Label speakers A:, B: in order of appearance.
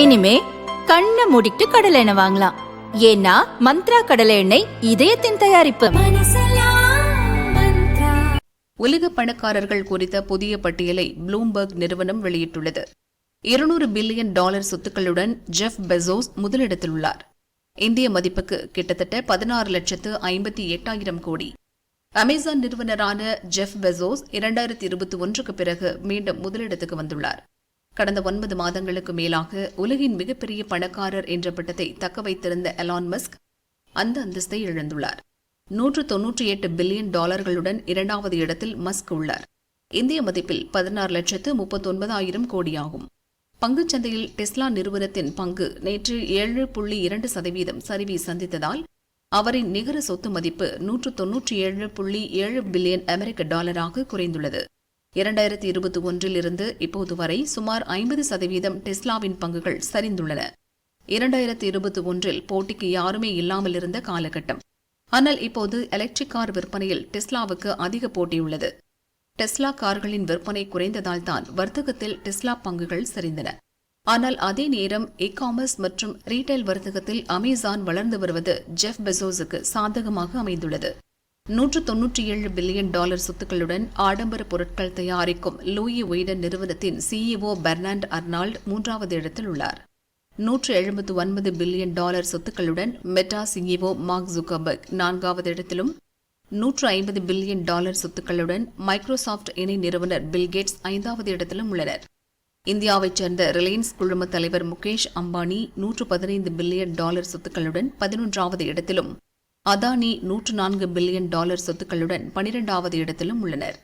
A: இனிமே கண்ணை மூடிட்டு கடலை எண்ணெய் வாங்கலாம். ஏன்னா மந்த்ரா கடலை எண்ணெய் இதயத்தின் தயாரிப்பு.
B: உலக பணக்காரர்கள் குறித்த புதிய பட்டியலை ப்ளூம்பர்க் நிறுவனம் வெளியிட்டுள்ளது. இருநூறு பில்லியன் டாலர் சொத்துக்களுடன் ஜெஃப் பெசோஸ் முதலிடத்தில் உள்ளார். இந்திய மதிப்புக்கு கிட்டத்தட்ட பதினாறு லட்சத்து ஐம்பத்தி எட்டாயிரம் கோடி. அமேசான் நிறுவனரான ஜெஃப் பெசோஸ் இரண்டாயிரத்தி இருபத்தி ஒன்றுக்கு பிறகு மீண்டும் முதலிடத்துக்கு வந்துள்ளார். கடந்த ஒன்பது மாதங்களுக்கு மேலாக உலகின் மிகப்பெரிய பணக்காரர் என்ற பட்டத்தை தக்க வைத்திருந்த எலான் மஸ்க் அந்த அந்தஸ்தை இழந்துள்ளார். நூற்று தொன்னூற்றி எட்டு பில்லியன் டாலர்களுடன் இரண்டாவது இடத்தில் மஸ்க் உள்ளார். இந்திய மதிப்பில் பதினாறு லட்சத்து முப்பத்தொன்பதாயிரம் கோடியாகும். பங்குச்சந்தையில் டெஸ்லா நிறுவனத்தின் பங்கு நேற்று ஏழு புள்ளி இரண்டு சதவீதம் சரிவை சந்தித்ததால் அவரின் நிகர சொத்து மதிப்பு நூற்று தொன்னூற்றி ஏழு புள்ளி ஏழு பில்லியன் அமெரிக்க டாலராக குறைந்துள்ளது. இரண்டாயிரத்தி இருபத்தி ஒன்றில் இருந்து இப்போது வரை சுமார் ஐம்பது சதவீதம் டெஸ்லாவின் பங்குகள் சரிந்துள்ளன. இரண்டாயிரத்தி இருபத்தி ஒன்றில் போட்டிக்கு யாருமே இல்லாமல் இருந்த காலகட்டம். ஆனால் இப்போது எலக்ட்ரிக் கார் விற்பனையில் டெஸ்லாவுக்கு அதிக போட்டியுள்ளது டெஸ்லா கார்களின் விற்பனை குறைந்ததால் தான் வர்த்தகத்தில் டெஸ்லா பங்குகள் சரிந்தன. ஆனால் அதே நேரம் இ காமர்ஸ் மற்றும் ரீட்டைல் வர்த்தகத்தில் அமேசான் வளர்ந்து வருவது ஜெஃப் பெசோஸுக்கு சாதகமாக அமைந்துள்ளது. நூற்று தொன்னூற்றி ஏழு பில்லியன் டாலர் சொத்துக்களுடன் ஆடம்பர பொருட்கள் தயாரிக்கும் லூயி ஒய்டன் நிறுவனத்தின் சிஇஓ பெர்னாண்ட் அர்னால்ட் மூன்றாவது இடத்தில் உள்ளார். நூற்று எழுபத்து ஒன்பது பில்லியன் டாலர் சொத்துக்களுடன் மெட்டா சிஇஓ மார்க் ஜுகபர்க் நான்காவது இடத்திலும் நூற்று ஐம்பது பில்லியன் டாலர் சொத்துக்களுடன் மைக்ரோசாஃப்ட் இணை நிறுவனர் பில்கேட்ஸ் ஐந்தாவது இடத்திலும் உள்ளனர். இந்தியாவைச் சேர்ந்த ரிலையன்ஸ் குழும தலைவர் முகேஷ் அம்பானி நூற்று பதினைந்து பில்லியன் டாலர் சொத்துக்களுடன் பதினொன்றாவது இடத்திலும் அதானி நூற்று நான்கு பில்லியன் டாலர் சொத்துக்களுடன் பனிரெண்டாவது இடத்திலும் உள்ளனர்.